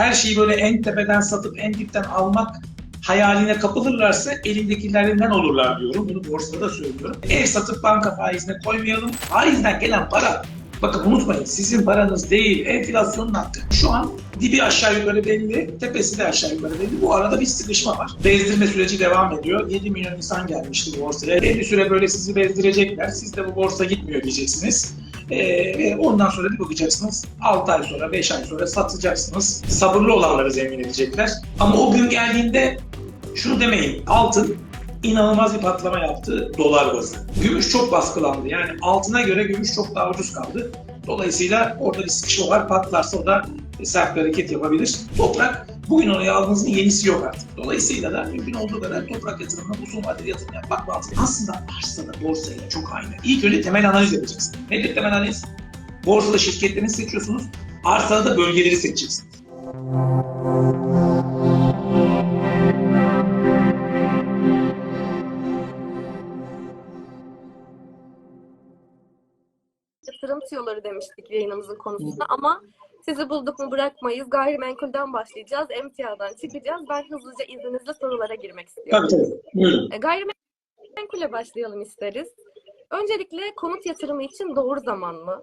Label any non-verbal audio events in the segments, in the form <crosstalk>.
her şeyi böyle en tepeden satıp en dipten almak hayaline kapılırlarsa elindekilerinden olurlar diyorum. Bunu borsada da söylüyorum. Ev satıp banka faizine koymayalım. Faizden gelen para Bakın unutmayın sizin paranız değil, enflasyonun hakkı. Şu an dibi aşağı yukarı belli, tepesi de aşağı yukarı belli. Bu arada bir sıkışma var. Bezdirme süreci devam ediyor. 7 milyon insan gelmişti borsaya. Belli süre böyle sizi bezdirecekler. Siz de bu borsa gitmiyor diyeceksiniz. Ee, ondan sonra bir bakacaksınız 6 ay sonra 5 ay sonra satacaksınız. Sabırlı olanları zengin edecekler. Ama o gün geldiğinde şunu demeyin altın inanılmaz bir patlama yaptı dolar bazı. Gümüş çok baskılandı. Yani altına göre gümüş çok daha ucuz kaldı. Dolayısıyla orada bir sıkışma var. Patlarsa o da sert bir hareket yapabilir. Toprak bugün oraya aldığınızın yenisi yok artık. Dolayısıyla da mümkün olduğu kadar toprak yatırımına uzun vadeli yatırım yapmak lazım. Aslında arsada borsayla çok aynı. İlk önce temel analiz yapacaksın. Nedir temel analiz? Borsada şirketlerini seçiyorsunuz. Arsada da bölgeleri seçeceksiniz. yatırım tüyoları demiştik yayınımızın konusunda ama sizi bulduk mu bırakmayız. Gayrimenkulden başlayacağız. Emtiadan çıkacağız. Ben hızlıca izninizle sorulara girmek istiyorum. Tabii tabii. Buyurun. E, Gayrimenkule başlayalım isteriz. Öncelikle konut yatırımı için doğru zaman mı?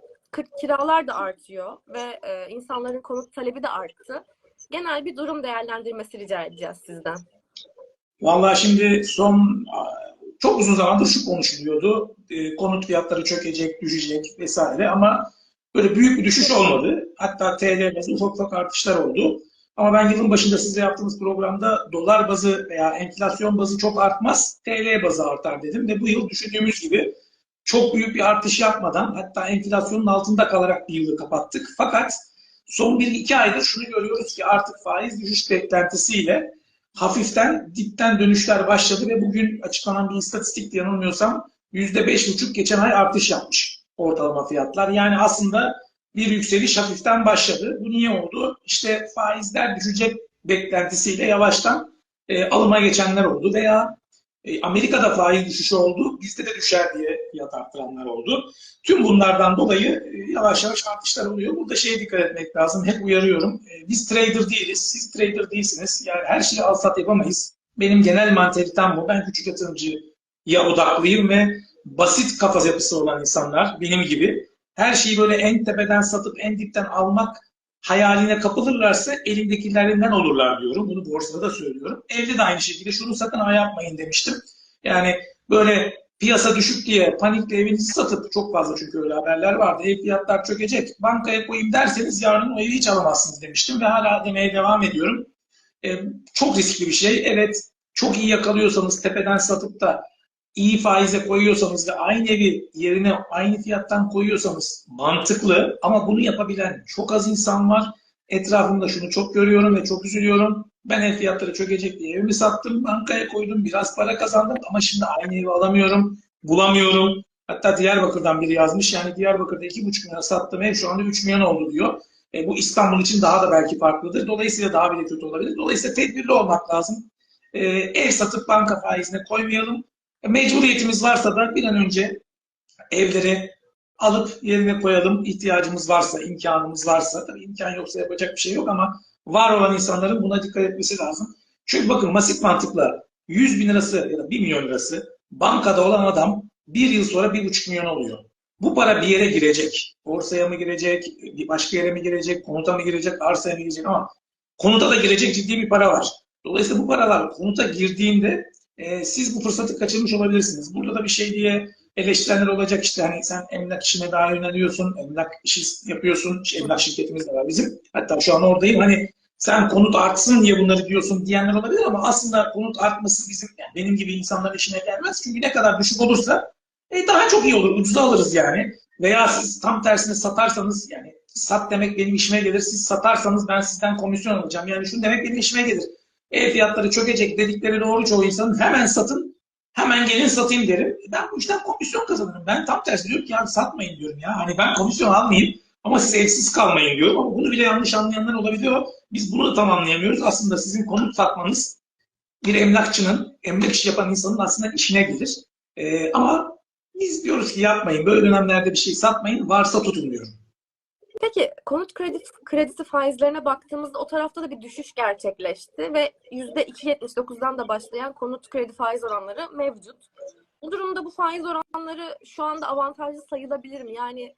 Kiralar da artıyor ve e, insanların konut talebi de arttı. Genel bir durum değerlendirmesi rica edeceğiz sizden. Vallahi şimdi son çok uzun zamandır şu konuşuluyordu. E, konut fiyatları çökecek, düşecek vesaire ama böyle büyük bir düşüş olmadı. Hatta TL bazı ufak ufak artışlar oldu. Ama ben yılın başında size yaptığımız programda dolar bazı veya enflasyon bazı çok artmaz, TL bazı artar dedim ve bu yıl düşündüğümüz gibi çok büyük bir artış yapmadan hatta enflasyonun altında kalarak bir yılı kapattık. Fakat son bir iki aydır şunu görüyoruz ki artık faiz düşüş beklentisiyle hafiften dipten dönüşler başladı ve bugün açıklanan bir istatistik yanılmıyorsam %5,5 geçen ay artış yapmış ortalama fiyatlar. Yani aslında bir yükseliş hafiften başladı. Bu niye oldu? İşte faizler düşecek beklentisiyle yavaştan e, alıma geçenler oldu veya e, Amerika'da faiz düşüşü oldu, bizde de düşer diye fiyat arttıranlar oldu. Tüm bunlardan dolayı e, yavaş yavaş artışlar oluyor. Burada şeye dikkat etmek lazım. Hep uyarıyorum. E, biz trader değiliz. Siz trader değilsiniz. Yani her şeyi al sat yapamayız. Benim genel mantalitem bu. Ben küçük yatırımcıya odaklıyım ve basit kafa yapısı olan insanlar benim gibi her şeyi böyle en tepeden satıp en dipten almak hayaline kapılırlarsa elindekilerinden olurlar diyorum. Bunu borsada da söylüyorum. Evde de aynı şekilde şunu sakın ha yapmayın demiştim. Yani böyle piyasa düşük diye panikle evinizi satıp çok fazla çünkü öyle haberler vardı. Ev fiyatlar çökecek. Bankaya koyayım derseniz yarın o evi hiç alamazsınız demiştim ve hala demeye devam ediyorum. Ee, çok riskli bir şey. Evet çok iyi yakalıyorsanız tepeden satıp da iyi faize koyuyorsanız ve aynı evi yerine aynı fiyattan koyuyorsanız mantıklı ama bunu yapabilen çok az insan var. Etrafımda şunu çok görüyorum ve çok üzülüyorum. Ben ev fiyatları çökecek diye evimi sattım, bankaya koydum, biraz para kazandım ama şimdi aynı evi alamıyorum, bulamıyorum. Hatta Diyarbakır'dan biri yazmış yani Diyarbakır'da 2,5 milyona sattığım ev şu anda 3 milyon oldu diyor. E, bu İstanbul için daha da belki farklıdır. Dolayısıyla daha bile kötü olabilir. Dolayısıyla tedbirli olmak lazım. E, ev satıp banka faizine koymayalım. Mecburiyetimiz varsa da bir an önce evleri alıp yerine koyalım. İhtiyacımız varsa, imkanımız varsa. Tabii imkan yoksa yapacak bir şey yok ama var olan insanların buna dikkat etmesi lazım. Çünkü bakın basit mantıkla 100 bin lirası ya da 1 milyon lirası bankada olan adam bir yıl sonra 1,5 milyon oluyor. Bu para bir yere girecek. Borsaya mı girecek, bir başka yere mi girecek, konuta mı girecek, arsaya mı girecek ama konuta da girecek ciddi bir para var. Dolayısıyla bu paralar konuta girdiğinde e, siz bu fırsatı kaçırmış olabilirsiniz. Burada da bir şey diye eleştirenler olacak işte hani sen emlak işine daha yöneliyorsun, emlak işi yapıyorsun, emlak şirketimiz de var bizim. Hatta şu an oradayım hani sen konut artsın diye bunları diyorsun diyenler olabilir ama aslında konut artması bizim yani benim gibi insanların işine gelmez. Çünkü ne kadar düşük olursa e, daha çok iyi olur, ucuza alırız yani. Veya siz tam tersine satarsanız yani sat demek benim işime gelir, siz satarsanız ben sizden komisyon alacağım. Yani şunu demek benim işime gelir. Ev fiyatları çökecek dedikleri doğru çoğu insanın hemen satın, hemen gelin satayım derim. Ben bu işten komisyon kazanırım. Ben tam tersi diyorum ki yani satmayın diyorum ya. Hani ben komisyon almayayım ama siz evsiz kalmayın diyorum. Ama bunu bile yanlış anlayanlar olabiliyor. Biz bunu da tam anlayamıyoruz. Aslında sizin konut satmanız bir emlakçının, emlak işi yapan insanın aslında işine gelir. Ee, ama biz diyoruz ki yapmayın. Böyle dönemlerde bir şey satmayın. Varsa tutun diyorum. Peki konut kredi, kredisi faizlerine baktığımızda o tarafta da bir düşüş gerçekleşti ve %2.79'dan da başlayan konut kredi faiz oranları mevcut. Bu durumda bu faiz oranları şu anda avantajlı sayılabilir mi? Yani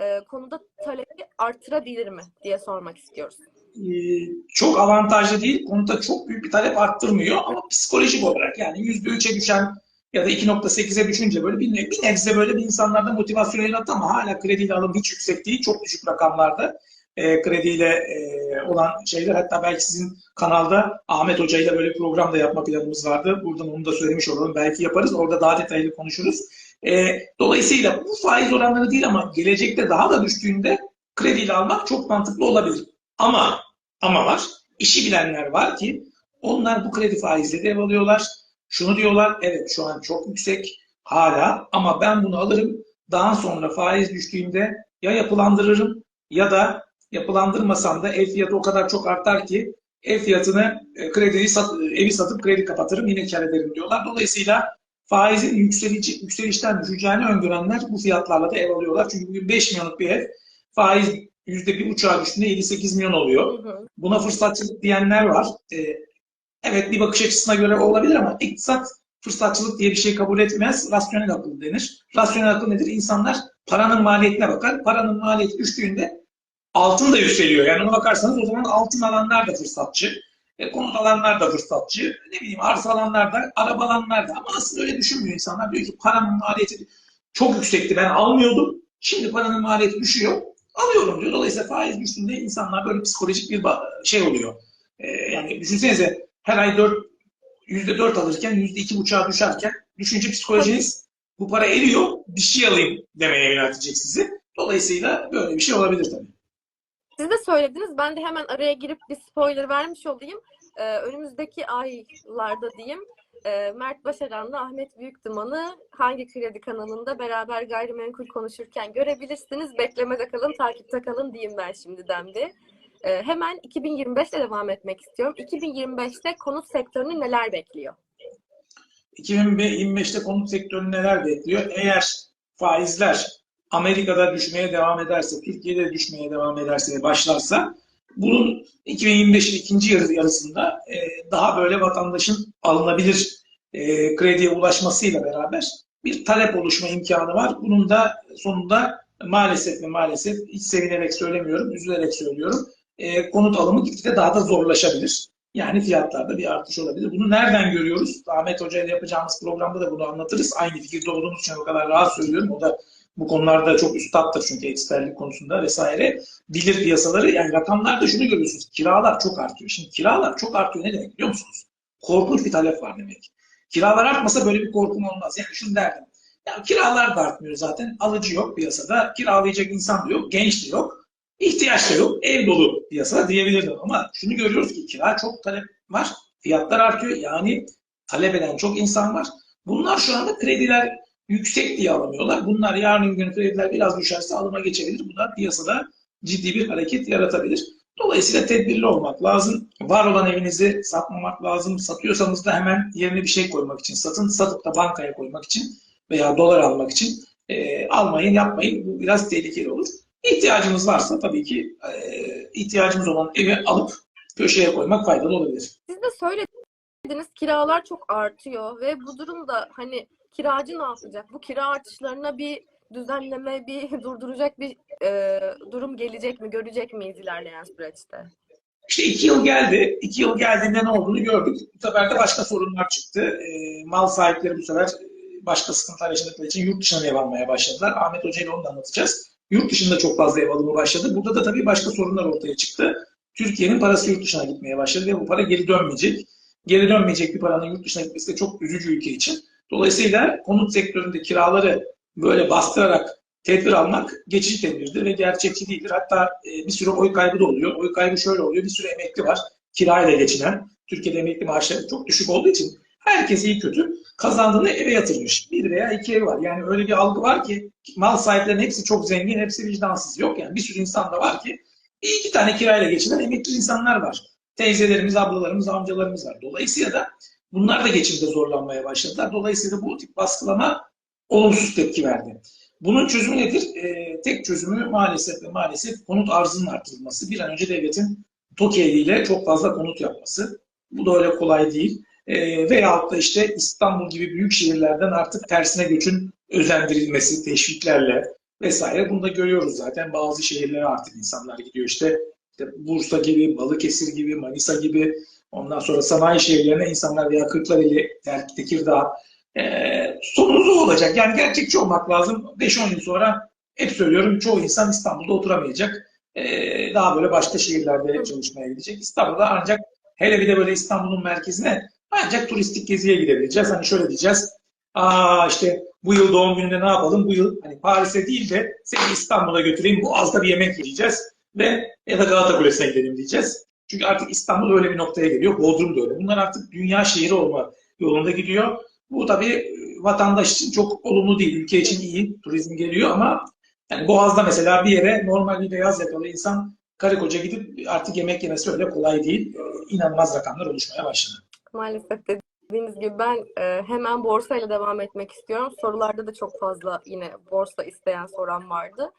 e, konuda talebi artırabilir mi diye sormak istiyoruz. Ee, çok avantajlı değil. Konuda çok büyük bir talep arttırmıyor ama psikolojik olarak yani %3'e düşen ya da 2.8'e düşünce böyle bir, bir nebze böyle bir insanlarda motivasyon yarattı ama hala krediyle alım hiç yüksek değil. Çok düşük rakamlarda e, krediyle e, olan şeyler. Hatta belki sizin kanalda Ahmet Hoca ile böyle bir program da yapma planımız vardı. Buradan onu da söylemiş olalım. Belki yaparız. Orada daha detaylı konuşuruz. E, dolayısıyla bu faiz oranları değil ama gelecekte daha da düştüğünde krediyle almak çok mantıklı olabilir. Ama ama var. İşi bilenler var ki onlar bu kredi faizleri ev alıyorlar. Şunu diyorlar, evet şu an çok yüksek hala ama ben bunu alırım. Daha sonra faiz düştüğünde ya yapılandırırım ya da yapılandırmasam da ev fiyatı o kadar çok artar ki ev fiyatını e, krediyi sat, evi satıp kredi kapatırım yine kar ederim diyorlar. Dolayısıyla faizin yükselici, yükselişten düşeceğini öngörenler bu fiyatlarla da ev alıyorlar. Çünkü bugün 5 milyonluk bir ev faiz yüzde bir uçağa düştüğünde 7-8 milyon oluyor. Buna fırsatçılık diyenler var. Ee, evet bir bakış açısına göre olabilir ama iktisat fırsatçılık diye bir şey kabul etmez. Rasyonel akıl denir. Rasyonel akıl nedir? İnsanlar paranın maliyetine bakar. Paranın maliyeti düştüğünde altın da yükseliyor. Yani ona bakarsanız o zaman altın alanlar da fırsatçı. E, konut alanlar da fırsatçı. Ne bileyim arsa alanlar da, araba alanlar da. Ama aslında öyle düşünmüyor insanlar. Diyor ki paranın maliyeti çok yüksekti. Ben almıyordum. Şimdi paranın maliyeti düşüyor. Alıyorum diyor. Dolayısıyla faiz düştüğünde insanlar böyle psikolojik bir şey oluyor. Ee, yani düşünsenize her ay 4 yüzde dört alırken yüzde iki buçuğa düşerken düşünce psikolojiniz bu para eriyor bir şey alayım demeye yöneltecek sizi. Dolayısıyla böyle bir şey olabilir tabii. Siz de söylediniz. Ben de hemen araya girip bir spoiler vermiş olayım. Ee, önümüzdeki aylarda diyeyim e, Mert Başaran'la Ahmet Büyükduman'ı hangi kredi kanalında beraber gayrimenkul konuşurken görebilirsiniz. Beklemede kalın, takipte kalın diyeyim ben şimdiden bir. Ee, hemen 2025'te devam etmek istiyorum. 2025'te konut sektörünü neler bekliyor? 2025'te konut sektörünü neler bekliyor? Eğer faizler Amerika'da düşmeye devam ederse, Türkiye'de düşmeye devam ederse başlarsa bunun 2025'in ikinci yarı- yarısında e, daha böyle vatandaşın alınabilir e, krediye ulaşmasıyla beraber bir talep oluşma imkanı var. Bunun da sonunda maalesef ve maalesef hiç sevinerek söylemiyorum, üzülerek söylüyorum. E, konut alımı gitgide daha da zorlaşabilir. Yani fiyatlarda bir artış olabilir. Bunu nereden görüyoruz? Ahmet Hoca ile yapacağımız programda da bunu anlatırız. Aynı fikirde olduğumuz için o kadar rahat söylüyorum. O da bu konularda çok üstattır çünkü eksperlik konusunda vesaire. Bilir piyasaları. Yani rakamlarda şunu görüyorsunuz. Kiralar çok artıyor. Şimdi kiralar çok artıyor ne demek biliyor musunuz? Korkunç bir talep var demek. Kiralar artmasa böyle bir korkum olmaz. Yani şunu derdim. Ya kiralar da artmıyor zaten. Alıcı yok piyasada. Kiralayacak insan da yok. Genç de yok. İhtiyaç da yok. Ev dolu piyasa diyebilirdim. Ama şunu görüyoruz ki kira çok talep var. Fiyatlar artıyor. Yani talep eden çok insan var. Bunlar şu anda krediler yüksek diye alamıyorlar. Bunlar yarın gün krediler biraz düşerse alıma geçebilir. Bu da piyasada ciddi bir hareket yaratabilir. Dolayısıyla tedbirli olmak lazım. Var olan evinizi satmamak lazım. Satıyorsanız da hemen yerine bir şey koymak için satın. Satıp da bankaya koymak için veya dolar almak için e, almayın, yapmayın. Bu biraz tehlikeli olur. İhtiyacımız varsa tabii ki e, ihtiyacımız olan evi alıp köşeye koymak faydalı olabilir. Siz de söylediniz kiralar çok artıyor ve bu durumda hani kiracı ne yapacak? Bu kira artışlarına bir düzenleme, bir <laughs> durduracak bir e, durum gelecek mi? Görecek miyiz ilerleyen süreçte? İşte iki yıl geldi. İki yıl geldiğinde ne olduğunu gördük. Bu sefer de başka sorunlar çıktı. E, mal sahipleri bu sefer başka sıkıntılar yaşadıkları için yurt dışına ev almaya başladılar. Ahmet Hoca ile onu da anlatacağız. Yurt dışında çok fazla ev alımı başladı. Burada da tabii başka sorunlar ortaya çıktı. Türkiye'nin parası yurt dışına gitmeye başladı ve bu para geri dönmeyecek. Geri dönmeyecek bir paranın yurt dışına gitmesi de çok üzücü ülke için. Dolayısıyla konut sektöründe kiraları böyle bastırarak tedbir almak geçici tedbirdir ve gerçekçi değildir. Hatta e, bir sürü oy kaybı da oluyor. Oy kaybı şöyle oluyor. Bir sürü emekli var. Kirayla geçinen. Türkiye'de emekli maaşları çok düşük olduğu için herkes iyi kötü kazandığını eve yatırmış. Bir veya iki ev var. Yani öyle bir algı var ki mal sahiplerinin hepsi çok zengin, hepsi vicdansız. Yok yani bir sürü insan da var ki bir iki tane kirayla geçinen emekli insanlar var. Teyzelerimiz, ablalarımız, amcalarımız var. Dolayısıyla da bunlar da geçimde zorlanmaya başladılar. Dolayısıyla bu tip baskılama olumsuz tepki verdi. Bunun çözümü nedir? E, tek çözümü maalesef ve maalesef konut arzının artırılması. Bir an önce devletin TOKİ çok fazla konut yapması. Bu da öyle kolay değil. E, veyahut da işte İstanbul gibi büyük şehirlerden artık tersine göçün özendirilmesi, teşviklerle vesaire. Bunu da görüyoruz zaten. Bazı şehirlere artık insanlar gidiyor işte, işte Bursa gibi, Balıkesir gibi, Manisa gibi. Ondan sonra sanayi şehirlerine insanlar veya Kırklareli, Tekirdağ, ee, sonumuz olacak. Yani gerçekçi olmak lazım. 5-10 yıl sonra hep söylüyorum çoğu insan İstanbul'da oturamayacak. Ee, daha böyle başka şehirlerde çalışmaya gidecek. İstanbul'da ancak hele bir de böyle İstanbul'un merkezine ancak turistik geziye gidebileceğiz. Hani şöyle diyeceğiz. Aa işte bu yıl doğum gününde ne yapalım? Bu yıl hani Paris'e değil de seni İstanbul'a götüreyim. Bu azda bir yemek yiyeceğiz. Ve ya da Galata Kulesi'ne gidelim diyeceğiz. Çünkü artık İstanbul öyle bir noktaya geliyor. Bodrum da öyle. Bunlar artık dünya şehri olma yolunda gidiyor. Bu tabii vatandaş için çok olumlu değil. Ülke için iyi. Turizm geliyor ama yani Boğaz'da mesela bir yere normal bir beyaz yakalı insan karı koca gidip artık yemek yemesi öyle kolay değil. İnanılmaz rakamlar oluşmaya başladı. Maalesef dediğiniz gibi ben e, hemen borsayla devam etmek istiyorum. Sorularda da çok fazla yine borsa isteyen soran vardı.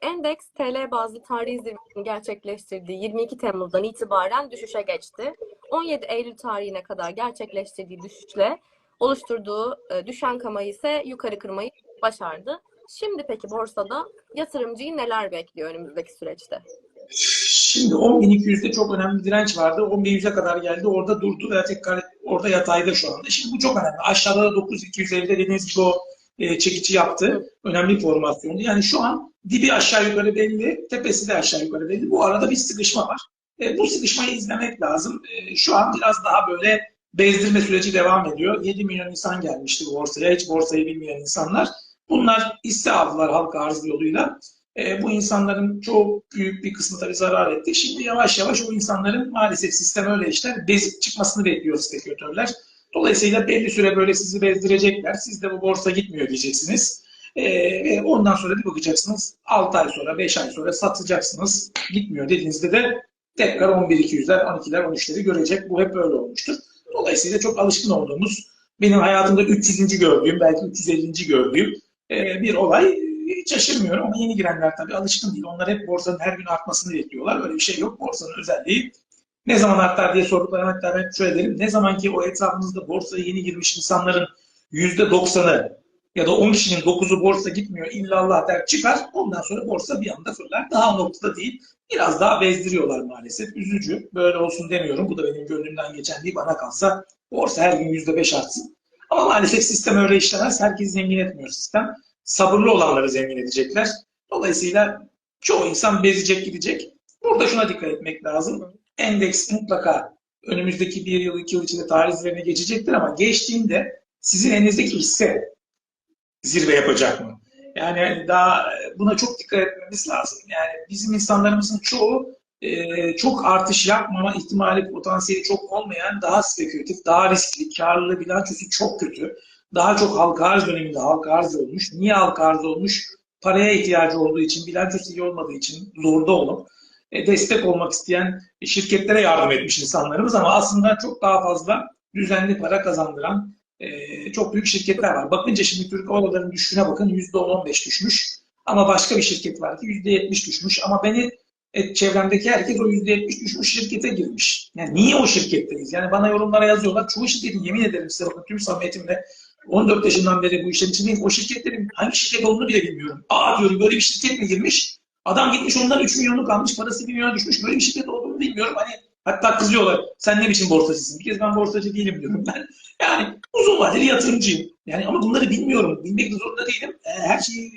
Endeks TL bazlı tarihi zirvesini gerçekleştirdiği 22 Temmuz'dan itibaren düşüşe geçti. 17 Eylül tarihine kadar gerçekleştirdiği düşüşle oluşturduğu e, düşen kamayı ise yukarı kırmayı başardı. Şimdi peki borsada yatırımcıyı neler bekliyor önümüzdeki süreçte? Şimdi 10.200'de çok önemli bir direnç vardı. 11.100'e kadar geldi. Orada durdu ve tekrar orada yatayda şu anda. Şimdi bu çok önemli. Aşağıda da 9.250'de dediğiniz gibi o e, çekici yaptı. Önemli formasyondu. Yani şu an dibi aşağı yukarı belli, tepesi de aşağı yukarı belli. Bu arada bir sıkışma var. E, bu sıkışmayı izlemek lazım. E, şu an biraz daha böyle bezdirme süreci devam ediyor. 7 milyon insan gelmişti borsaya. Hiç borsayı bilmeyen insanlar. Bunlar hisse aldılar halka arz yoluyla. E, bu insanların çok büyük bir kısmı tabii zarar etti. Şimdi yavaş yavaş o insanların maalesef sistem öyle işler. Bezip çıkmasını bekliyor spekülatörler. Dolayısıyla belli süre böyle sizi bezdirecekler. Siz de bu borsa gitmiyor diyeceksiniz. E, ondan sonra bir bakacaksınız 6 ay sonra 5 ay sonra satacaksınız. Gitmiyor dediğinizde de tekrar 11-200'ler, 12'ler, 13'leri görecek. Bu hep böyle olmuştur. Dolayısıyla çok alışkın olduğumuz, benim hayatımda 300. gördüğüm, belki 350. gördüğüm bir olay. Hiç şaşırmıyorum ama yeni girenler tabii alışkın değil. Onlar hep borsanın her gün artmasını bekliyorlar. Böyle bir şey yok. Borsanın özelliği ne zaman artar diye sorduklarına hatta ben şöyle derim. Ne zaman ki o etrafınızda borsaya yeni girmiş insanların %90'ı ya da 10 kişinin 9'u borsa gitmiyor illallah der çıkar. Ondan sonra borsa bir anda fırlar. Daha noktada değil. Biraz daha bezdiriyorlar maalesef. Üzücü. Böyle olsun demiyorum. Bu da benim gönlümden geçen değil. Bana kalsa borsa her gün %5 artsın. Ama maalesef sistem öyle işlemez. Herkes zengin etmiyor sistem. Sabırlı olanları zengin edecekler. Dolayısıyla çoğu insan bezecek gidecek. Burada şuna dikkat etmek lazım. Endeks mutlaka önümüzdeki bir yıl, iki yıl içinde tarih zirvene geçecektir ama geçtiğinde sizin elinizdeki hisse zirve yapacak mı? Yani daha buna çok dikkat etmemiz lazım. Yani bizim insanlarımızın çoğu e, çok artış yapmama ihtimali, potansiyeli çok olmayan, daha spekülatif, daha riskli, karlılığı bilançosu çok kötü. Daha çok halka arz döneminde halka arz olmuş. Niye halka arz olmuş? Paraya ihtiyacı olduğu için, bilançosu iyi olmadığı için zorda olup e, destek olmak isteyen şirketlere yardım etmiş insanlarımız ama aslında çok daha fazla düzenli para kazandıran e, çok büyük şirketler var. Bakınca şimdi Türk Hava Yolları'nın düşüşüne bakın %10-15 düşmüş. Ama başka bir şirket var ki %70 düşmüş. Ama beni e, çevremdeki herkes o %70 düşmüş şirkete girmiş. Yani niye o şirketteyiz? Yani bana yorumlara yazıyorlar. Çoğu şirketin yemin ederim size bakın tüm samimiyetimle 14 yaşından beri bu işin içindeyim. O şirketlerin hangi şirket olduğunu bile bilmiyorum. Aa diyorum böyle bir şirket mi girmiş? Adam gitmiş ondan 3 milyonluk almış, parası 1 milyona düşmüş. Böyle bir şirket olduğunu bilmiyorum. Hani hatta kızıyorlar. Sen ne biçim borsacısın? Bir kez ben borsacı değilim diyorum ben. <laughs> Yani uzun vadeli yatırımcıyım. Yani ama bunları bilmiyorum. Bilmek zorunda değilim. Her şeyi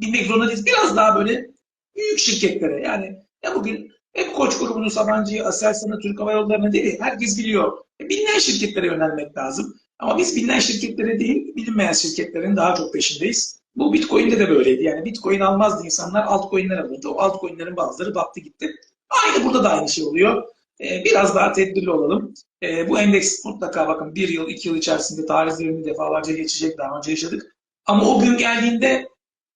bilmek zorunda değiliz. Biraz daha böyle büyük şirketlere yani ya bugün hep Koç grubunu, Sabancı'yı, Aselsan'ı, Türk Hava Yolları'nı değil, herkes biliyor. E, bilinen şirketlere yönelmek lazım. Ama biz bilinen şirketlere değil, bilinmeyen şirketlerin daha çok peşindeyiz. Bu Bitcoin'de de böyleydi. Yani Bitcoin almazdı insanlar, altcoin'ler alırdı. O altcoin'lerin bazıları battı gitti. Aynı burada da aynı şey oluyor. Ee, biraz daha tedbirli olalım. Ee, bu endeks mutlaka bakın bir yıl, iki yıl içerisinde tarihlerini defalarca geçecek. Daha önce yaşadık. Ama o gün geldiğinde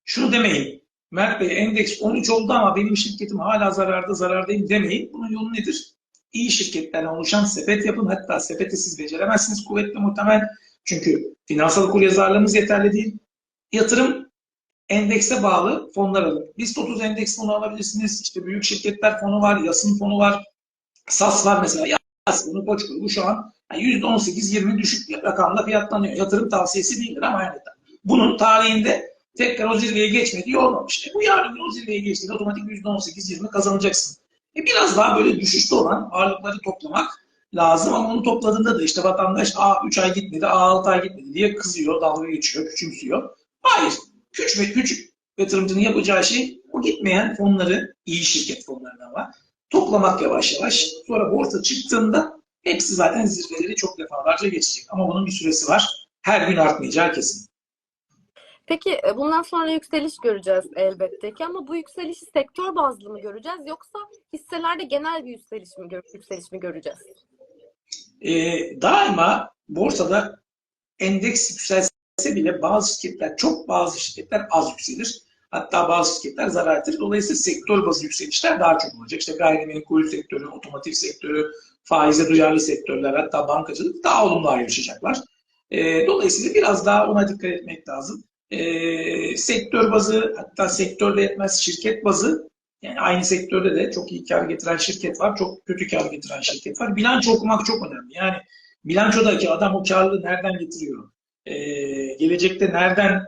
şunu demeyin. Mert Bey endeks 13 oldu ama benim şirketim hala zararda, zarardayım demeyin. Bunun yolu nedir? İyi şirketlerden oluşan sepet yapın. Hatta sepeti siz beceremezsiniz kuvvetli muhtemel. Çünkü finansal okuryazarlığımız yeterli değil. Yatırım endekse bağlı fonlar alın. BIST 30 endeks fonu alabilirsiniz. İşte büyük şirketler fonu var, yasın fonu var. SAS var mesela. Yas fonu, koç grubu şu an yani %18-20 düşük bir rakamla fiyatlanıyor. Yatırım tavsiyesi değildir ama yani bunun tarihinde tekrar o zirveye geçmediği olmamış. E bu yarın o zirveye geçtiğinde otomatik %18-20 kazanacaksın. E biraz daha böyle düşüşte olan varlıkları toplamak lazım ama onu topladığında da işte vatandaş a 3 ay gitmedi, a 6 ay gitmedi diye kızıyor, dalga geçiyor, küçümsüyor. Hayır. Küçük ve küçük yatırımcının yapacağı şey o gitmeyen fonları, iyi şirket fonlarından var. Toplamak yavaş yavaş. Sonra borsa çıktığında hepsi zaten zirveleri çok defalarca geçecek. Ama bunun bir süresi var. Her gün artmayacağı kesin. Peki e, bundan sonra yükseliş göreceğiz elbette ki ama bu yükselişi sektör bazlı mı göreceğiz yoksa hisselerde genel bir yükseliş mi, yükseliş mi göreceğiz? Ee, daima borsada endeks yükselse bile bazı şirketler, çok bazı şirketler az yükselir. Hatta bazı şirketler zarar eder. Dolayısıyla sektör bazı yükselişler daha çok olacak. İşte gayrimenkul sektörü, otomotiv sektörü, faize duyarlı sektörler, hatta bankacılık daha olumlu ayrışacaklar. Ee, dolayısıyla biraz daha ona dikkat etmek lazım. Ee, sektör bazı, hatta sektörde yetmez şirket bazı, yani aynı sektörde de çok iyi kar getiren şirket var, çok kötü kar getiren şirket var. Bilanço okumak çok önemli. Yani bilançodaki adam o karlılığı nereden getiriyor? Ee, gelecekte nereden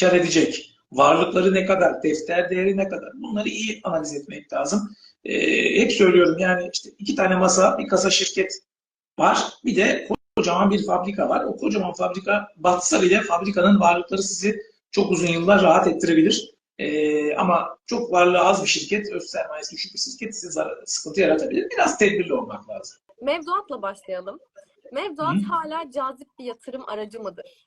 kar edecek? Varlıkları ne kadar? Defter değeri ne kadar? Bunları iyi analiz etmek lazım. Ee, hep söylüyorum yani işte iki tane masa, bir kasa şirket var. Bir de kocaman bir fabrika var. O kocaman fabrika batsa bile fabrikanın varlıkları sizi çok uzun yıllar rahat ettirebilir. Ee, ama çok varlığı az bir şirket, öz sermayesi düşük bir şirket size zarar- sıkıntı yaratabilir. Biraz tedbirli olmak lazım. Mevduatla başlayalım. Mevduat Hı. hala cazip bir yatırım aracı mıdır?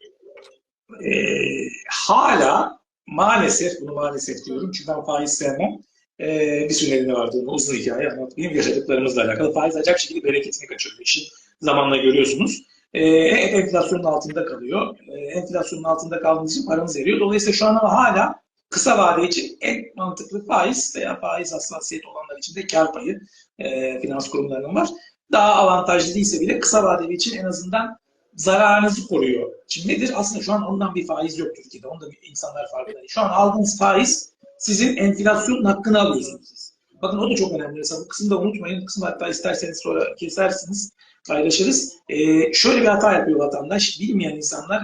Ee, hala maalesef, bunu maalesef diyorum çünkü ben faiz sevmem. Ee, bir sürü nedeni vardı onu uzun hikaye anlatmayayım. Yaşadıklarımızla alakalı faiz acayip şekilde bereketini kaçırıyor. İşin zamanla görüyorsunuz. Hep enflasyonun altında kalıyor. Ee, enflasyonun altında kaldığı için paranız eriyor. Dolayısıyla şu an hala kısa vade için en mantıklı faiz veya faiz hassasiyeti olanlar için de kar payı e, finans kurumlarının var. Daha avantajlı değilse bile kısa vadeli için en azından zararınızı koruyor. Şimdi nedir? Aslında şu an ondan bir faiz yok Türkiye'de. Onda insanlar farkında değil. Şu an aldığınız faiz sizin enflasyonun hakkını alıyorsunuz. Bakın o da çok önemli. Mesela bu kısmı da unutmayın. Kısmı hatta isterseniz sonra kesersiniz, paylaşırız. Ee, şöyle bir hata yapıyor vatandaş. Bilmeyen insanlar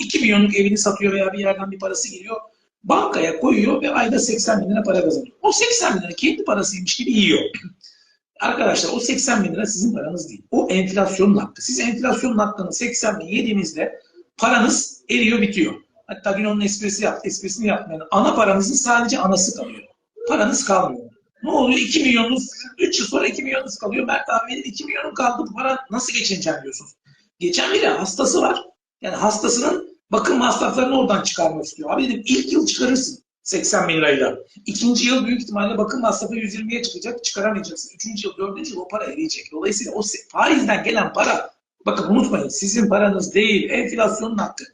2 milyonluk evini satıyor veya bir yerden bir parası geliyor. Bankaya koyuyor ve ayda 80 bin lira para kazanıyor. O 80 bin lira kendi parasıymış gibi yiyor. <clears throat> Arkadaşlar o 80 bin lira sizin paranız değil. O enflasyonun hakkı. Siz enflasyonun hakkını 80 bin yediğinizde paranız eriyor bitiyor. Hatta dün onun esprisi yaptı. Esprisini yapmayan ana paranızın sadece anası kalıyor. Paranız kalmıyor. Ne oluyor? 2 milyonunuz, 3 yıl sonra 2 milyonunuz kalıyor. Mert abi benim 2 milyonum kaldı. Bu para nasıl geçineceğim diyorsunuz. Geçen biri hastası var. Yani hastasının bakım masraflarını oradan çıkarmak istiyor. Abi dedim ilk yıl çıkarırsın 80 bin lirayla. İkinci yıl büyük ihtimalle bakım masrafı 120'ye çıkacak, çıkaramayacaksın. Üçüncü yıl, dördüncü yıl o para eriyecek. Dolayısıyla o faizden gelen para, bakın unutmayın sizin paranız değil, enflasyonun hakkı.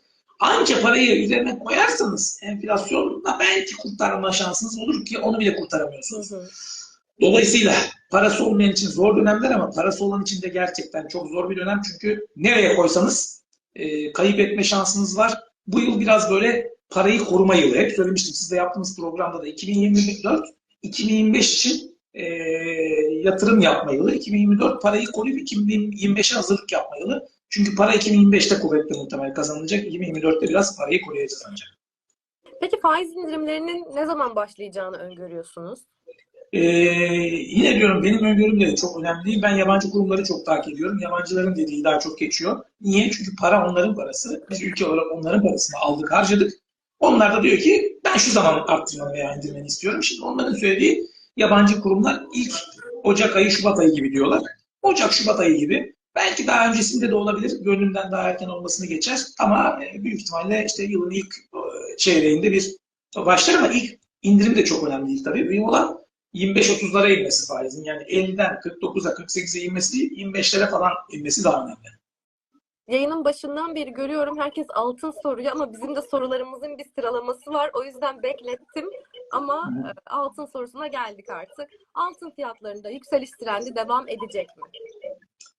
Anca parayı üzerine koyarsanız enflasyonla belki kurtarma şansınız olur ki onu bile kurtaramıyorsunuz. Hı hı. Dolayısıyla parası olmayan için zor dönemler ama parası olan için de gerçekten çok zor bir dönem. Çünkü nereye koysanız e, kayıp etme şansınız var. Bu yıl biraz böyle parayı koruma yılı. Hep söylemiştim sizde yaptığımız programda da 2024 2025 için e, yatırım yapma yılı. 2024 parayı koruyup 2025'e hazırlık yapma yılı. Çünkü para 2025'te kuvvetli muhtemel kazanılacak. 2024'te biraz parayı koruyacağız ancak. Peki faiz indirimlerinin ne zaman başlayacağını öngörüyorsunuz? Ee, yine diyorum benim öngörüm de çok önemli değil. Ben yabancı kurumları çok takip ediyorum. Yabancıların dediği daha çok geçiyor. Niye? Çünkü para onların parası. Biz ülke olarak onların parasını aldık, harcadık. Onlar da diyor ki ben şu zaman arttırmanı veya indirmeni istiyorum. Şimdi onların söylediği yabancı kurumlar ilk Ocak ayı, Şubat ayı gibi diyorlar. Ocak, Şubat ayı gibi. Belki daha öncesinde de olabilir. Gönlümden daha erken olmasını geçer. Ama e, büyük ihtimalle işte yılın ilk e, çeyreğinde bir başlar ama ilk indirim de çok önemli değil tabii. Benim olan 25-30'lara inmesi faizin. Yani 50'den 49'a 48'e inmesi değil, 25'lere falan inmesi daha önemli. Yayının başından beri görüyorum herkes altın soruyor ama bizim de sorularımızın bir sıralaması var. O yüzden beklettim ama e, altın sorusuna geldik artık. Altın fiyatlarında yükseliş trendi devam edecek mi?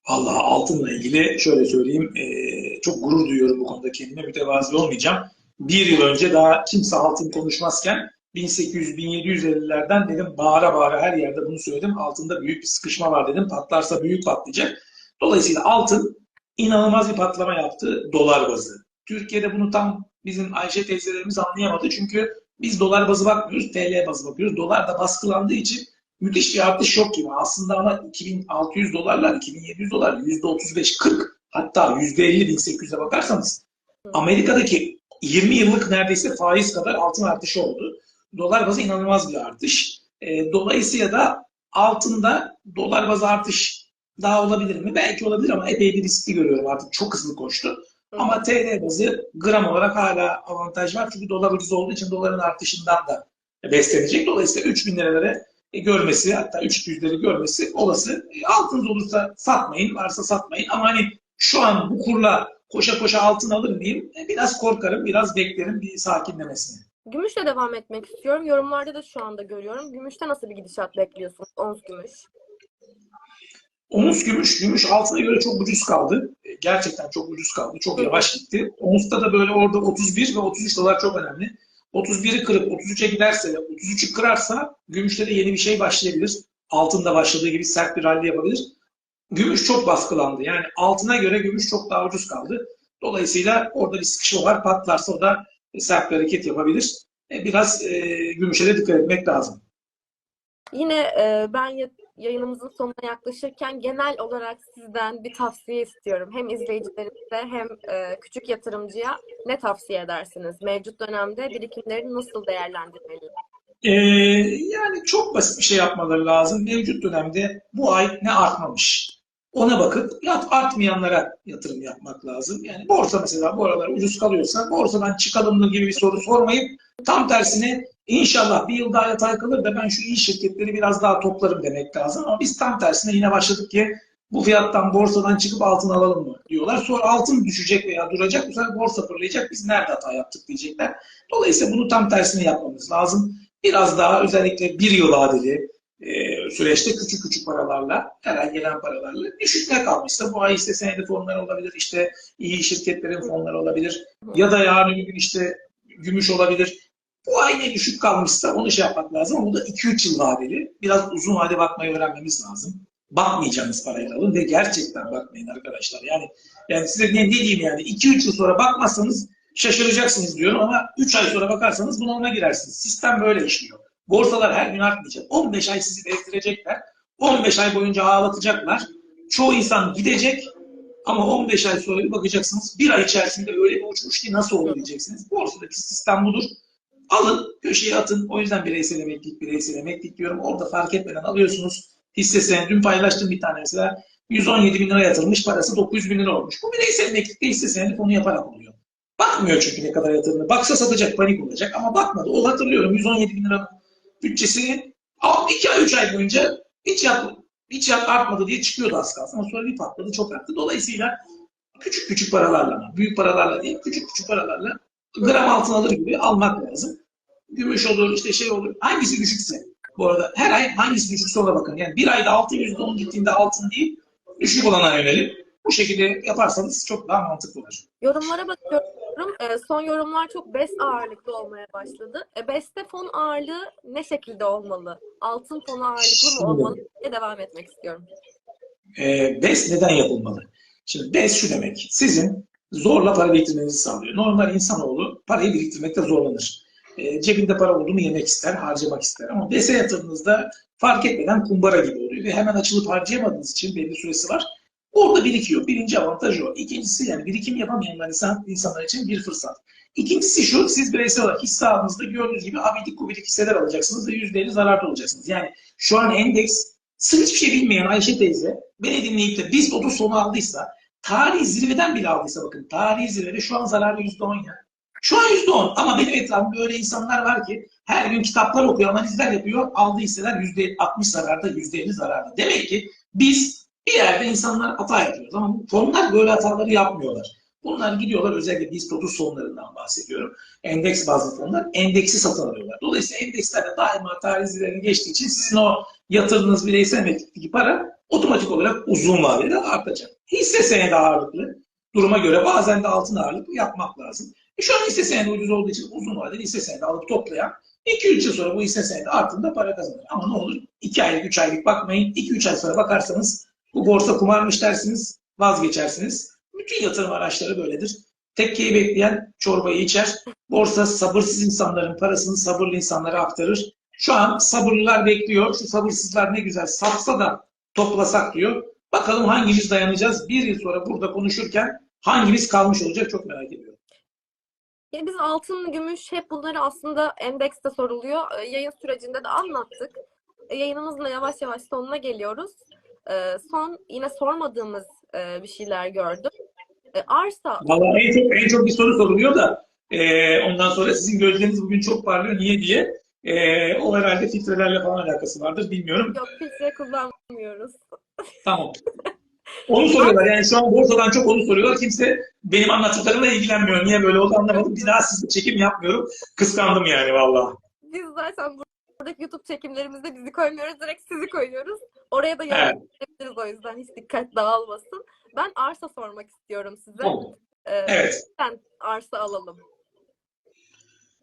Vallahi altınla ilgili şöyle söyleyeyim, eee, çok gurur duyuyorum bu konuda kendime mütevazi olmayacağım. bir yıl önce daha kimse altın konuşmazken 1800-1750'lerden dedim bağıra bağıra her yerde bunu söyledim. Altında büyük bir sıkışma var dedim. Patlarsa büyük patlayacak. Dolayısıyla altın inanılmaz bir patlama yaptı dolar bazı. Türkiye'de bunu tam bizim Ayşe teyzelerimiz anlayamadı. Çünkü biz dolar bazı bakmıyoruz, TL bazı bakıyoruz. Dolar da baskılandığı için müthiş bir artış yok gibi. Aslında ama 2600 dolarlar, 2700 dolar, %35, 40 hatta %50 1800'e bakarsanız Amerika'daki 20 yıllık neredeyse faiz kadar altın artışı oldu. Dolar bazı inanılmaz bir artış. E, dolayısıyla da altında dolar bazı artış daha olabilir mi? Belki olabilir ama epey bir riskli görüyorum artık. Çok hızlı koştu. Ama TL bazı gram olarak hala avantaj var. Çünkü dolar ucuz olduğu için doların artışından da beslenecek. Dolayısıyla 3000 liraları görmesi hatta 300'leri görmesi olası. E, Altınız olursa satmayın, varsa satmayın. Ama hani şu an bu kurla koşa koşa altın alır mıyım? E, Biraz korkarım, biraz beklerim bir sakinlemesini. Gümüşle devam etmek istiyorum. Yorumlarda da şu anda görüyorum. Gümüşte nasıl bir gidişat bekliyorsunuz? Ons gümüş. Ons gümüş, gümüş altına göre çok ucuz kaldı. E, Gerçekten çok ucuz kaldı. Çok yavaş gitti. Ons'ta da böyle orada 31 ve 33 dolar çok önemli. 31'i kırıp 33'e giderse ve 33'ü kırarsa gümüşte de yeni bir şey başlayabilir. Altında başladığı gibi sert bir rally yapabilir. Gümüş çok baskılandı. Yani altına göre gümüş çok daha ucuz kaldı. Dolayısıyla orada bir sıkışma var. Patlarsa o da sert bir hareket yapabilir. E, Biraz e, gümüşe de dikkat etmek lazım. Yine e, ben ya- yayınımızın sonuna yaklaşırken genel olarak sizden bir tavsiye istiyorum. Hem izleyicilerimize hem e, küçük yatırımcıya ne tavsiye edersiniz? Mevcut dönemde birikimlerini nasıl değerlendirmeli? Ee, yani çok basit bir şey yapmaları lazım. Mevcut dönemde bu ay ne artmamış? Ona bakıp yat artmayanlara yatırım yapmak lazım. Yani borsa mesela bu aralar ucuz kalıyorsa borsadan çıkalım mı gibi bir soru sormayıp tam tersine inşallah bir yıl daha yatay kalır da ben şu iyi şirketleri biraz daha toplarım demek lazım. Ama biz tam tersine yine başladık ki bu fiyattan borsadan çıkıp altın alalım mı diyorlar. Sonra altın düşecek veya duracak. Bu sefer borsa fırlayacak. Biz nerede hata yaptık diyecekler. Dolayısıyla bunu tam tersine yapmamız lazım biraz daha özellikle bir yıl vadeli e, süreçte küçük küçük paralarla, her ay gelen paralarla düşükte kalmışsa bu ay hisse senedi fonları olabilir, işte iyi şirketlerin fonları olabilir ya da yarın bir gün işte gümüş olabilir. Bu ay ne düşük kalmışsa onu şey yapmak lazım ama bu da 2-3 yıl vadeli. Biraz uzun vade bakmayı öğrenmemiz lazım. Bakmayacağınız parayla alın ve gerçekten bakmayın arkadaşlar. Yani yani size ne, ne diyeyim yani 2-3 yıl sonra bakmazsanız şaşıracaksınız diyorum ama 3 ay sonra bakarsanız bunalıma girersiniz. Sistem böyle işliyor. Borsalar her gün artmayacak. 15 ay sizi bezdirecekler. 15 ay boyunca ağlatacaklar. Çoğu insan gidecek ama 15 ay sonra bir bakacaksınız bir ay içerisinde öyle bir uçmuş ki nasıl olur diyeceksiniz. Borsadaki sistem budur. Alın, köşeye atın. O yüzden bireysel emeklilik, bireysel emeklilik diyorum. Orada fark etmeden alıyorsunuz. Hisse senedi. Dün paylaştım bir tane mesela. 117 bin lira yatırılmış, parası 900 bin lira olmuş. Bu bireysel emeklilikte hisse senedi fonu yaparak oluyor. Bakmıyor çünkü ne kadar yatırımı. Baksa satacak, panik olacak ama bakmadı. O hatırlıyorum 117 bin lira bütçesini 2 ay 3 ay boyunca hiç yat, hiç yat artmadı diye çıkıyordu az kalsın. Ama sonra bir patladı çok arttı. Dolayısıyla küçük küçük paralarla, büyük paralarla değil, küçük küçük paralarla gram altın alır gibi almak lazım. Gümüş olur, işte şey olur. Hangisi düşükse. Bu arada her ay hangisi düşükse ona bakın. Yani bir ayda altın %10 gittiğinde altın değil, düşük olana yönelim. Bu şekilde yaparsanız çok daha mantıklı olur. Yorumlara bakıyorum. E, son yorumlar çok BES ağırlıklı olmaya başladı. E, BES'te fon ağırlığı ne şekilde olmalı? Altın fonu ağırlıklı mı olmalı diye devam etmek istiyorum. E, BES neden yapılmalı? Şimdi BES şu demek. Sizin zorla para biriktirmenizi sağlıyor. Normal insanoğlu parayı biriktirmekte zorlanır. E, cebinde para olduğunu yemek ister, harcamak ister. Ama BES'e yatırdığınızda fark etmeden kumbara gibi oluyor. Ve hemen açılıp harcayamadığınız için belli süresi var. Orada birikiyor. Birinci avantaj o. İkincisi yani birikim yapamayan insan, insanlar için bir fırsat. İkincisi şu, siz bireysel olarak hisse aldığınızda gördüğünüz gibi abidik gubidik hisseler alacaksınız ve %50 zararda olacaksınız. Yani şu an endeks sırf hiçbir şey bilmeyen Ayşe teyze beni dinleyip de BIST 30 sonu aldıysa, tarihi zirveden bile aldıysa bakın, tarihi zirvede şu an zararı %10 ya. Şu an %10 ama benim etrafımda öyle insanlar var ki her gün kitaplar okuyor, analizler yapıyor, aldığı hisseler %60 zararda, %50 zararda. Demek ki biz bir yerde insanlar hata yapıyoruz ama bu fonlar böyle hataları yapmıyorlar. Bunlar gidiyorlar özellikle BIST 30 fonlarından bahsediyorum. Endeks bazlı fonlar endeksi satın alıyorlar. Dolayısıyla endekslerde daima tarih zirvelerini geçtiği için sizin o yatırdığınız bireysel emeklikteki para otomatik olarak uzun vadede artacak. Hisse senedi ağırlıklı duruma göre bazen de altın ağırlıklı yapmak lazım. E şu an hisse senedi ucuz olduğu için uzun vadeli hisse senedi alıp toplayan 2-3 yıl sonra bu hisse senedi arttığında para kazanır. Ama ne olur 2 aylık 3 aylık bakmayın. 2-3 ay sonra bakarsanız bu borsa kumarmış dersiniz vazgeçersiniz. Bütün yatırım araçları böyledir. Tekkeyi bekleyen çorbayı içer. Borsa sabırsız insanların parasını sabırlı insanlara aktarır. Şu an sabırlılar bekliyor. Şu sabırsızlar ne güzel satsa da toplasak diyor. Bakalım hangimiz dayanacağız? Bir yıl sonra burada konuşurken hangimiz kalmış olacak çok merak ediyorum. Biz altın, gümüş hep bunları aslında endekste soruluyor. E, Yayın sürecinde de anlattık. E, Yayınımızın da yavaş yavaş sonuna geliyoruz. E, Son yine sormadığımız e, bir şeyler gördüm. E, Arsa Vallahi en çok, en çok bir soru soruluyor da e, ondan sonra sizin gözleriniz bugün çok parlıyor. Niye diye. E, o herhalde filtrelerle falan alakası vardır. Bilmiyorum. yok filtre kullanmıyoruz. Tamam. Onu soruyorlar. Yani şu an borsadan çok onu soruyorlar. Kimse benim anlattıklarımla ilgilenmiyor. Niye böyle oldu anlamadım. Bir daha sizle çekim yapmıyorum. Kıskandım yani vallahi. Biz zaten buradaki YouTube çekimlerimizde bizi koymuyoruz. Direkt sizi koyuyoruz. Oraya da Evet. yazabiliriz o yüzden hiç dikkat dağılmasın. Ben arsa sormak istiyorum size. Tamam. E, Evet. Sen arsa alalım.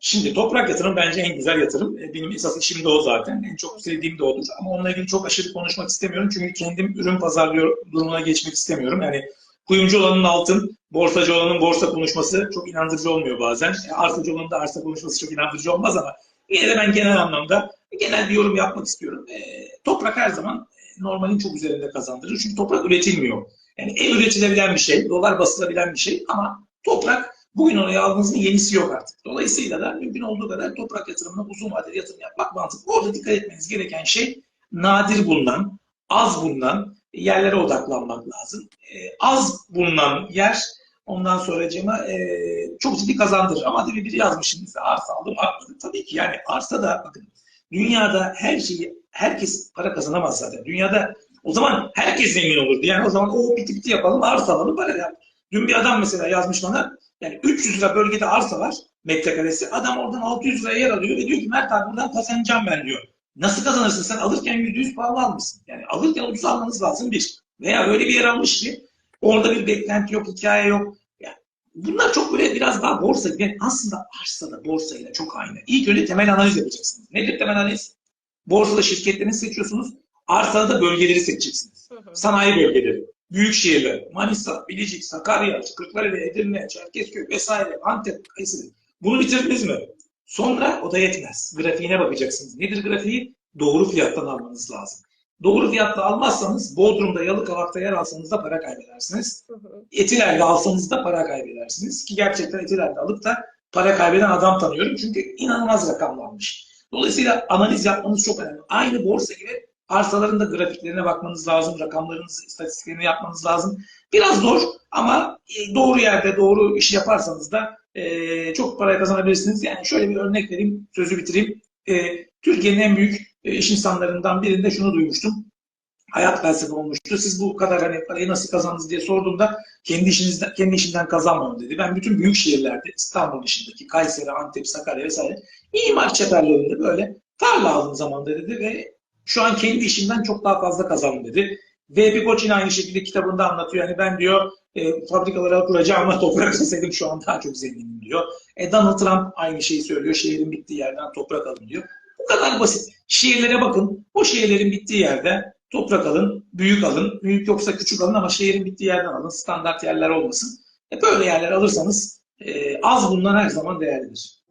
Şimdi toprak yatırım bence en güzel yatırım. E, Benim esas işim de o zaten. En çok sevdiğim de odur. Ama onunla ilgili çok aşırı konuşmak istemiyorum. Çünkü kendim ürün pazarlıyor durumuna geçmek istemiyorum. Yani kuyumcu olanın altın, borsacı olanın borsa konuşması çok inandırıcı olmuyor bazen. E, Arsacı olanın da arsa konuşması çok inandırıcı olmaz ama yine de ben genel anlamda genel bir yorum yapmak istiyorum. E, toprak her zaman e, normalin çok üzerinde kazandırır. Çünkü toprak üretilmiyor. Yani ev üretilebilen bir şey, dolar basılabilen bir şey ama toprak Bugün oraya aldığınızın yenisi yok artık. Dolayısıyla da mümkün olduğu kadar toprak yatırımına uzun vadeli yatırım yapmak mantıklı. Orada dikkat etmeniz gereken şey nadir bulunan, az bulunan yerlere odaklanmak lazım. Ee, az bulunan yer ondan sonra e, çok ciddi kazandırır. Ama tabii biri yazmışsınız arsa aldım artmadı. Tabii ki yani arsa da bakın dünyada her şeyi herkes para kazanamaz zaten. Dünyada o zaman herkes zengin olurdu. Yani o zaman o biti biti yapalım arsa alalım para yap. Dün bir adam mesela yazmış bana yani 300 lira bölgede arsa var metrekaresi. Adam oradan 600 liraya yer alıyor ve diyor ki Mert abi buradan kazanacağım ben diyor. Nasıl kazanırsın? Sen alırken %100 pahalı almışsın. Yani alırken ucuz almanız lazım bir. Veya öyle bir yer almış ki orada bir beklenti yok, hikaye yok. Yani bunlar çok böyle biraz daha borsa gibi. Aslında arsa da borsayla çok aynı. İlk önce temel analiz yapacaksınız. Nedir temel analiz? Borsada şirketlerini seçiyorsunuz. Arsada da bölgeleri seçeceksiniz. Hı hı. Sanayi bölgeleri, büyük şehirler, Manisa, Bilecik, Sakarya, Kırklareli, Edirne, Çerkezköy vesaire, Antep, Kayseri. Bunu bitirdiniz mi? Sonra o da yetmez. Grafiğine bakacaksınız. Nedir grafiği? Doğru fiyattan almanız lazım. Doğru fiyatla almazsanız Bodrum'da, Yalıkavak'ta yer alsanız da para kaybedersiniz. Etiler'de alsanız da para kaybedersiniz. Ki gerçekten Etiler'de alıp da para kaybeden adam tanıyorum. Çünkü inanılmaz rakamlarmış. Dolayısıyla analiz yapmanız çok önemli. Aynı borsa gibi arsaların da grafiklerine bakmanız lazım. Rakamlarınızı, istatistiklerini yapmanız lazım. Biraz zor ama e, doğru yerde doğru işi yaparsanız da e, çok para kazanabilirsiniz. Yani şöyle bir örnek vereyim, sözü bitireyim. E, Türkiye'nin en büyük e, iş insanlarından birinde şunu duymuştum. Hayat felsefe olmuştu. Siz bu kadar hani parayı nasıl kazandınız diye sorduğumda kendi işinizden kendi işimden kazanmıyorum dedi. Ben bütün büyük şehirlerde İstanbul dışındaki Kayseri, Antep, Sakarya vesaire imar çeperlerinde böyle tarla aldım zamanda dedi ve şu an kendi işimden çok daha fazla kazandım dedi. V.P. Koç yine aynı şekilde kitabında anlatıyor. Yani ben diyor e, fabrikaları kuracağım ama toprak alsaydım şu an daha çok zenginim diyor. E, Donald Trump aynı şeyi söylüyor. Şehrin bittiği yerden toprak alın diyor. Bu kadar basit. Şehirlere bakın. O şehirlerin bittiği yerde toprak alın, büyük alın. Büyük yoksa küçük alın ama şehrin bittiği yerden alın. Standart yerler olmasın. E, böyle yerler alırsanız e, az bulunan her zaman değerlidir.